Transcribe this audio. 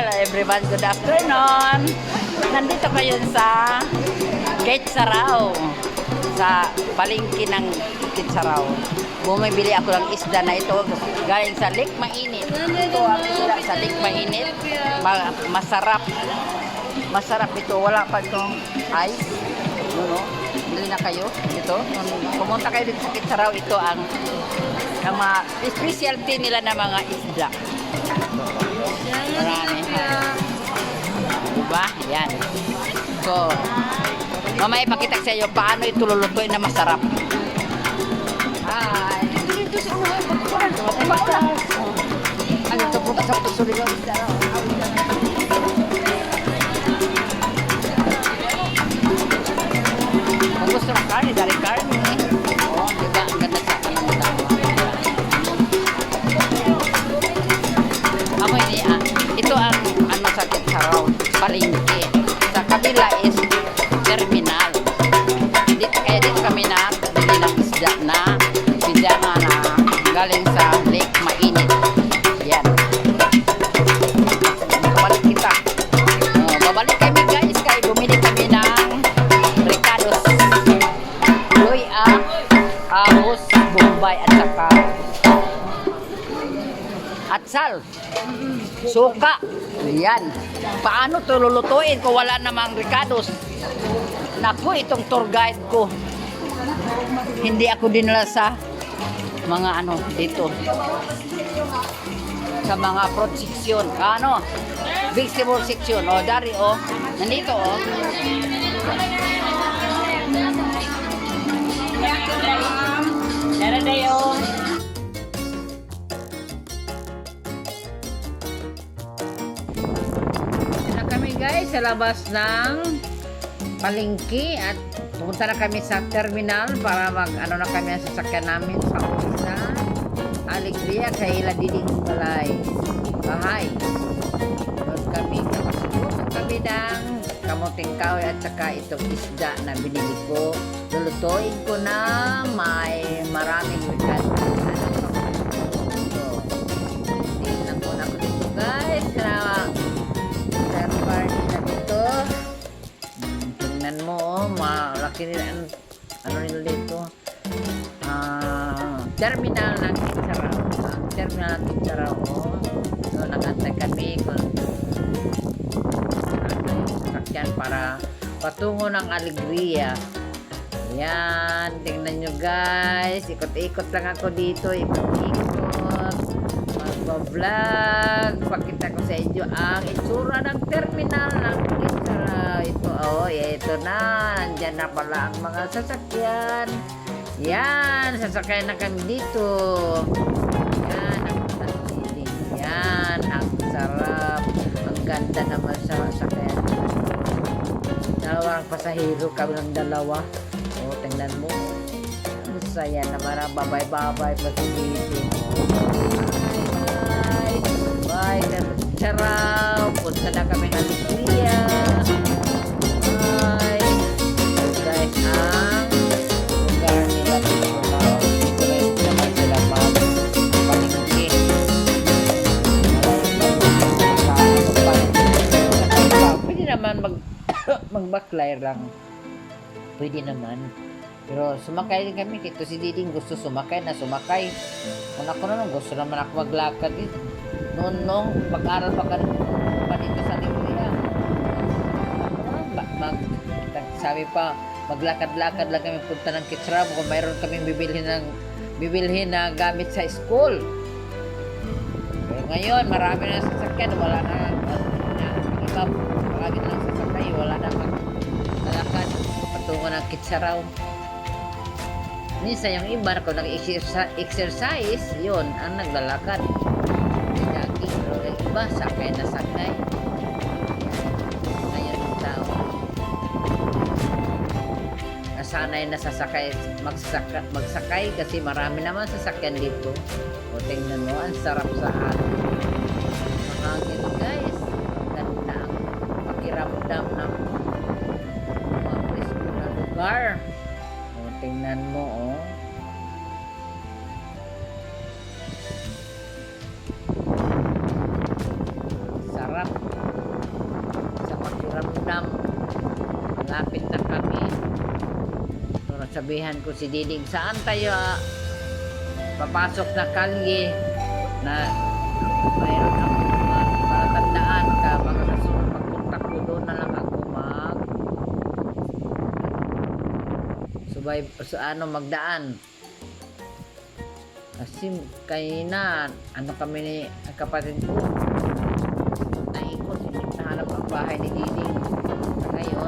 Hello everyone, good afternoon. Nandito kayo sa Kitsaraw. Sa palengke ng Kitsaraw. Bumibili ako ng isda na ito galing sa Lake Mainit. Ito ang isda sa Lake Mainit. Ma- masarap. Masarap ito. Wala pa itong ice. No? Bili na kayo dito. Pumunta kayo dito sa Kitsaraw. Ito ang ang mga specialty nila na mga isda. Marami. Diba? Yan. So, mamaya ipakita sa iyo paano ito lulutuin na masarap. Hi! Dito sa ulo. Pagpapas. Ano ito po sa puso nila? Ganda sa kanan nila. Ako ini ah, ito ang ano sa Kitsaraw, palengke. Sa kabila is terminal. Dito, kaya dito ahos, bombay at saka atsal. Suka. Yan. Paano to lulutuin kung wala namang ricados? Naku, itong tour guide ko. Hindi ako dinala sa mga ano dito. Sa mga fruit section. Ano? Vegetable section. O, dari o. Nandito o. Dayo. na kami guys sa labas ng palengke at pumunta na kami sa terminal para mag ano na kami ang sasakyan namin sa na Alegria kay Ladiding Balay bahay doon kami tapos kami ng kamuting kahoy at saka itong isda na binili ko lulutuin ko na may maraming dito guys na third party na dito. Hmm, Tingnan mo, oh, malaki nila, ano, ano nila dito. Ah, terminal ng Kitsaraw. Ang terminal ng Kitsaraw, oh. So, nagantay kami kung sasakyan para patungo ng Alegria. Yan, tingnan nyo guys. Ikot-ikot lang ako dito. Ikot-ikot. Magpa-vlog. Pakita ko sa inyo ang itsura ng terminal ng Kisara. Ito, oh, ito na. Nandyan na pala ang mga sasakyan. Yan, sasakyan na kami dito. Pasahero kami ng dalawa. O, tingnan mo. Ang saya babay-babay pa si Bibi. Bye! Bye! Charaw! Punta na kami ng Alegria. Mag-backflyer lang. Pwede naman. Pero sumakay din kami. Kito si Diding gusto sumakay na sumakay. Kung ako naman gusto naman ako maglakad din. Noon nung pag-aral pa, pa dito sa Libya. Mag, mag, sabi pa, maglakad-lakad lang kami punta ng Kitsram kung mayroon kaming bibilhin ng bibilhin na gamit sa school. Pero ngayon, marami na sasakyan, wala na, na ang iba, ng Kitsaraw. Minsan yung iba, kung nag-exercise, yun, ang naglalakad. Jogging, pero yung iba, sakay na sakay. Ngayon ang tao. Nasanay na sasakay, magsaka, magsakay kasi marami naman sasakyan dito. O tingnan mo, ang sarap sa hangin. Ang hangin guys, ganda ang pakiramdam ng bar. O, tingnan mo, oh. Sarap sa pakiramdam. Malapit na kami. So, sabihan ko si Diding, saan tayo ah? Papasok na kalye na mayroon akong subay sa ano magdaan. Kasi kanina ano kami ni kapatid ko naikot nahanap ang bahay ni Diding. Ngayon